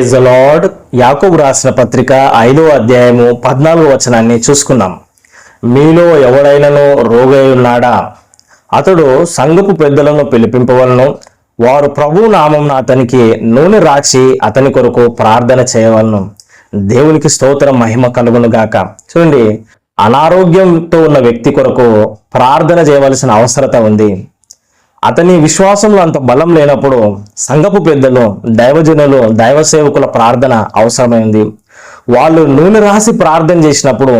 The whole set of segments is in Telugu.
లార్డ్ యాకోబు రాసిన పత్రిక ఐదో అధ్యాయము పద్నాలుగో వచనాన్ని చూసుకుందాం. మీలో ఎవడైనను రోగై ఉన్నాడా అతడు సంఘపు పెద్దలను పిలిపింపవలను. వారు ప్రభు నామం అతనికి నూనె రాచి అతని కొరకు ప్రార్థన చేయవలను. దేవునికి స్తోత్రం మహిమ కలుగును గాక. చూడండి అనారోగ్యంతో ఉన్న వ్యక్తి కొరకు ప్రార్థన చేయవలసిన అవసరత ఉంది. అతని విశ్వాసంలో అంత బలం లేనప్పుడు సంఘపు పెద్దలు దైవజనులు దైవ సేవకుల ప్రార్థన అవసరమైంది. వాళ్ళు నూనె రాసి ప్రార్థన చేసినప్పుడు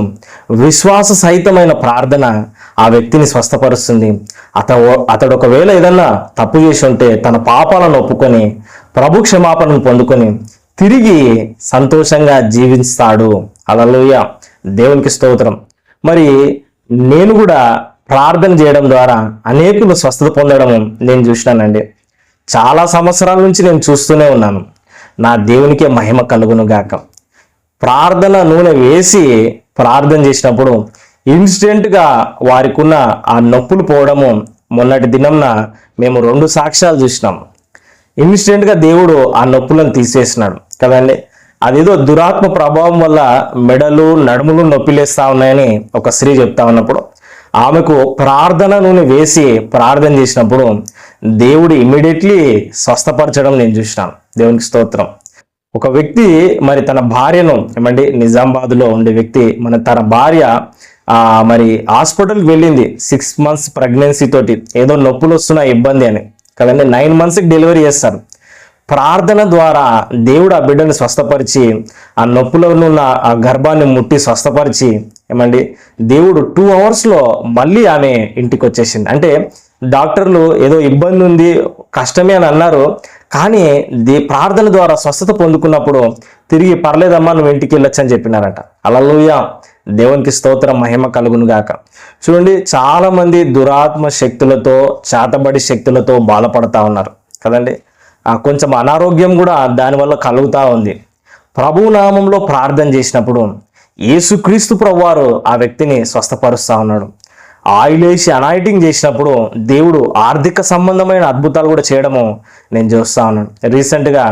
విశ్వాస సహితమైన ప్రార్థన ఆ వ్యక్తిని స్వస్థపరుస్తుంది. అత అతడు ఒకవేళ ఏదన్నా తప్పు చేసి ఉంటే తన పాపాలను ఒప్పుకొని ప్రభు క్షమాపణను పొందుకొని తిరిగి సంతోషంగా జీవిస్తాడు. అలలోయ దేవునికి స్తోత్రం. మరి నేను కూడా ప్రార్థన చేయడం ద్వారా అనేకులు స్వస్థత పొందడం నేను చూసినానండి. చాలా సంవత్సరాల నుంచి నేను చూస్తూనే ఉన్నాను. నా దేవునికే మహిమ కలుగును గాక. ప్రార్థన నూనె వేసి ప్రార్థన చేసినప్పుడు ఇన్స్టెంట్గా వారికి ఉన్న ఆ నొప్పులు పోవడము మొన్నటి దినంన మేము రెండు సాక్ష్యాలు చూసినాం. ఇన్స్టెంట్గా దేవుడు ఆ నొప్పులను తీసేసినాడు కదండి. అదేదో దురాత్మ ప్రభావం వల్ల మెడలు నడుములు నొప్పిలేస్తా ఉన్నాయని ఒక స్త్రీ చెప్తా ఉన్నప్పుడు ఆమెకు ప్రార్థన నూనె వేసి ప్రార్థన చేసినప్పుడు దేవుడు ఇమ్మీడియట్లీ స్వస్థపరచడం నేను చూసినాను. దేవునికి స్తోత్రం. ఒక వ్యక్తి మరి తన భార్యను ఏమండి నిజామాబాద్లో ఉండే వ్యక్తి మన తన భార్య మరి హాస్పిటల్కి వెళ్ళింది. సిక్స్ మంత్స్ ప్రెగ్నెన్సీ తోటి. ఏదో నొప్పులు వస్తున్న ఇబ్బంది అని. కదండి నైన్ మంత్స్కి డెలివరీ చేస్తారు. ప్రార్థన ద్వారా దేవుడు ఆ బిడ్డను స్వస్థపరిచి ఆ నొప్పులో ఉన్న ఆ గర్భాన్ని ముట్టి స్వస్థపరిచి ఏమండి దేవుడు టూ అవర్స్లో మళ్ళీ ఆమె ఇంటికి వచ్చేసింది. అంటే డాక్టర్లు ఏదో ఇబ్బంది ఉంది కష్టమే అని అన్నారు కానీ దే ప్రార్థన ద్వారా స్వస్థత పొందుకున్నప్పుడు తిరిగి పర్లేదమ్మా నువ్వు ఇంటికి వెళ్ళొచ్చు అని చెప్పినారట. అలలుయ దేవునికి స్తోత్రం మహిమ కలుగును గాక. చూడండి చాలామంది దురాత్మ శక్తులతో చేతబడి శక్తులతో బాధపడతా ఉన్నారు. కదండి? కొంచెం అనారోగ్యం కూడా దానివల్ల కలుగుతూ ఉంది. ప్రభు నామంలో ప్రార్థన చేసినప్పుడు యేసుక్రీస్తు ప్రభువారు ఆ వ్యక్తిని స్వస్థపరుస్తూ ఉన్నాడు. ఆయిల్ వేసి అనాయిటింగ్ చేసినప్పుడు దేవుడు ఆర్థిక సంబంధమైన అద్భుతాలు కూడా చేయడము నేను చూస్తా ఉన్నాను. రీసెంట్గా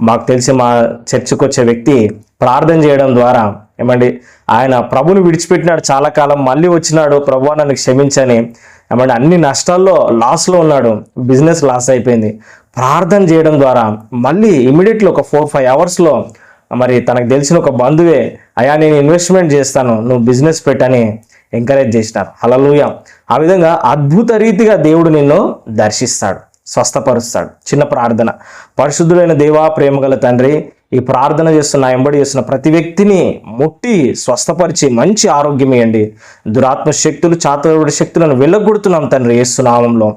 మాకు తెలిసి మా చర్చికి వచ్చే వ్యక్తి ప్రార్థన చేయడం ద్వారా ఏమండి ఆయన ప్రభుని విడిచిపెట్టినాడు చాలా కాలం మళ్ళీ వచ్చినాడు ప్రభు నన్ను క్షమించని ఏమంటే అన్ని నష్టాల్లో లాస్లో ఉన్నాడు బిజినెస్ లాస్ అయిపోయింది. ప్రార్థన చేయడం ద్వారా మళ్ళీ ఇమీడియట్లీ ఒక ఫోర్ ఫైవ్ అవర్స్లో మరి తనకు తెలిసిన ఒక బంధువే అయా నేను ఇన్వెస్ట్మెంట్ చేస్తాను నువ్వు బిజినెస్ పెట్టని ఎంకరేజ్ చేసినారు. అలలుయ ఆ విధంగా అద్భుత రీతిగా దేవుడు నిన్ను దర్శిస్తాడు స్వస్థపరుస్తాడు. చిన్న ప్రార్థన. పరిశుద్ధులైన దేవా ప్రేమగల తండ్రి ఈ ప్రార్థన చేస్తున్న ఎంబడి చేస్తున్న ప్రతి వ్యక్తిని ముట్టి స్వస్థపరిచి మంచి ఆరోగ్యం ఇవ్వండి దురాత్మ శక్తులు చాతుడి శక్తులను వెళ్ళగొడుతున్నాం తండ్రి ఏసునామంలో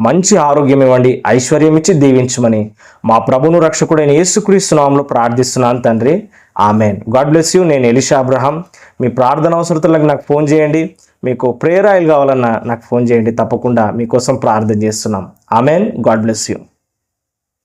మంచి ఆరోగ్యం ఇవ్వండి ఐశ్వర్యం ఇచ్చి దీవించమని మా ప్రభును రక్షకుడైన యేసుక్రీస్తునామంలో ప్రార్థిస్తున్నాను తండ్రి. ఆమెన్. God bless you. నేను ఎలిషా అబ్రహాం. మీ ప్రార్థన అవసరతలకు నాకు ఫోన్ చేయండి. మీకు ప్రేయర్ ఆయిల్ కావాలన్నా నాకు ఫోన్ చేయండి. తప్పకుండా మీకోసం ప్రార్థన చేస్తున్నాం. ఆమెన్. God bless you.